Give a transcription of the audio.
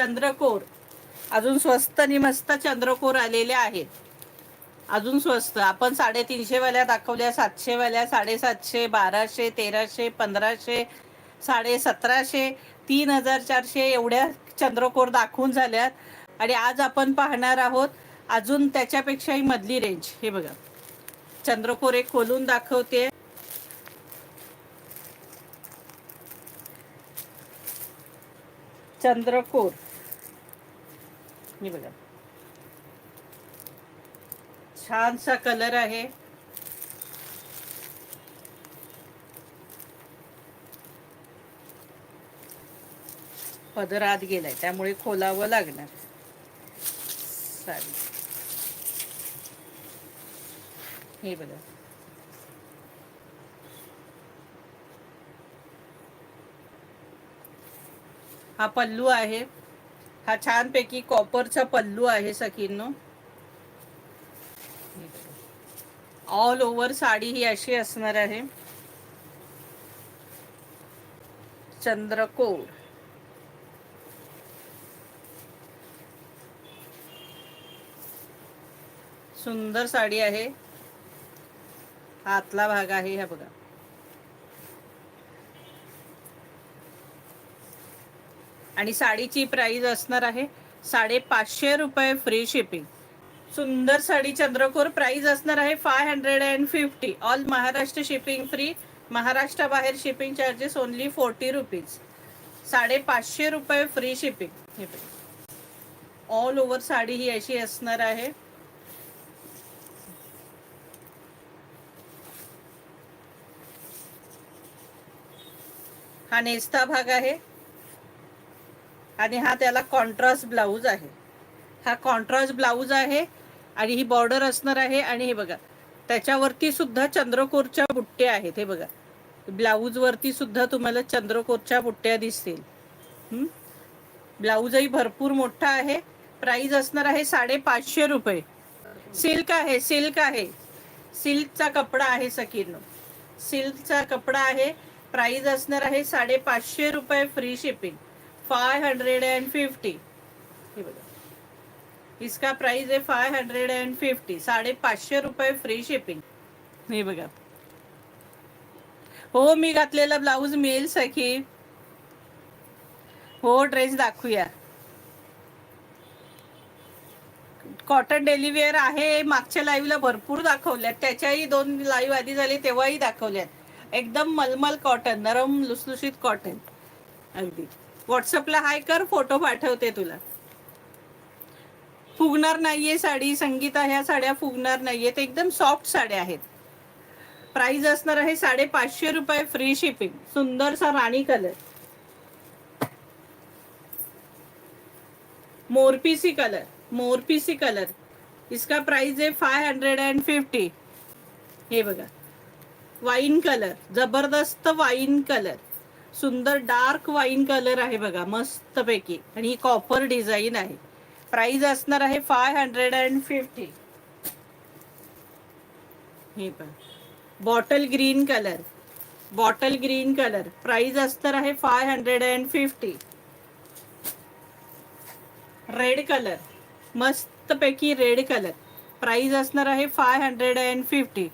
चंद्रकोर. अजून स्वस्त आणि मस्त चंद्रकोर आलेले आहेत. अजून स्वस्त. आपण साडेतीनशेवाल्या दाखवल्या सातशेवाल्या साडेसातशे बाराशे तेराशे पंधराशे साडे सतराशे तीन हजार चारशे एवढ्या चंद्रकोर दाखवून झाल्यात. आणि आज आपण पाहणार आहोत अजून त्याच्यापेक्षाही मधली रेंज हे बघा. चंद्रकोर एक खोलून दाखवते. चंद्रकोर. हे बघा. छानसा कलर आहे. पदर आत गेलाय त्यामुळे खोलावं लागणार. साडी. हे बघा. हा पल्लू आहे. हा छानपैकी कॉपरचा पल्लू आहे सखींनो. ऑल ओव्हर साडी ही अशी असणार आहे. चंद्रकोर. सुंदर साडी आहे. हातला भाग आहे हा बघा. आणि साडीची प्राइस असणार आहे साडेपाचशे रुपये फ्री शिपिंग सुंदर साडी चंद्रकोर प्राइस असणार आहे five hundred and fifty all Maharashtra shipping free महाराष्ट्राबाहेर shipping charges only forty rupees साडेपाचशे रुपये free shipping all over sari ही अशी असणार आहे. हा नेस्ता भाग आहे. आणि हा त्याला कॉन्ट्रास्ट ब्लाऊज आहे. हा कॉन्ट्रास्ट ब्लाऊज आहे आणि ही बॉर्डर असणार आहे आणि हे बघा त्याच्यावरती सुद्धा चंद्रकोरच्या बुट्ट्या आहेत हे बघा. ब्लाऊजवरती सुद्धा तुम्हाला चंद्रकोरच्या बुट्ट्या दिसतील. ब्लाऊजही भरपूर मोठा आहे. प्राइस असणार आहे साडेपाचशे रुपये. सिल्क आहे सिल्क आहे. सिल्कचा कपडा आहे सकीरनो. सिल्कचा कपडा आहे. प्राइस असणार आहे साडेपाचशे रुपये free shipping five hundred and fifty हे बघा. इसका प्राइस आहे फाय हंड्रेड अँड फिफ्टी साडेपाचशे रुपये फ्री शिपिंग हे बघा. हो मी घातलेला ब्लाऊज मिळेल सखी. हो ड्रेस दाखवूया. कॉटन डेलिवेअर आहे. मागच्या लाईव्हला भरपूर दाखवल्यात. त्याच्याही दोन लाईव्ह आधी झाली तेव्हाही दाखवल्यात. एकदम मलमल कॉटन नरम लुसलुशीत कॉटन अगदी. व्हॉट्सअपला हाय कर फोटो पाठवते तुला. फुगणार नाहीये साडी संगीता ह्या साड्या फुगणार नाहीयेत. एकदम सॉफ्ट साड्या आहेत. प्राइस असणार आहे साडेपाचशे रुपये फ्री शिपिंग सुंदरसा राणी कलर मोरपीसी कलर मोरपीसी कलर इसका प्राइस आहे फाय हंड्रेड अँड फिफ्टी हे बघा. वाईन कलर जबरदस्त वाईन कलर सुंदर डार्क वाईन कलर आहे बघा मस्तपैकी. आणि ही कॉपर डिझाईन आहे. प्राइस असणार आहे फाय हंड्रेड अँड फिफ्टी. हे पण bottle green colour. Bottle green colour. Price असणार आहे five hundred and fifty. Red colour. मस्तपैकी रेड कलर. प्राइस असणार आहे फाय हंड्रेड अँड फिफ्टी.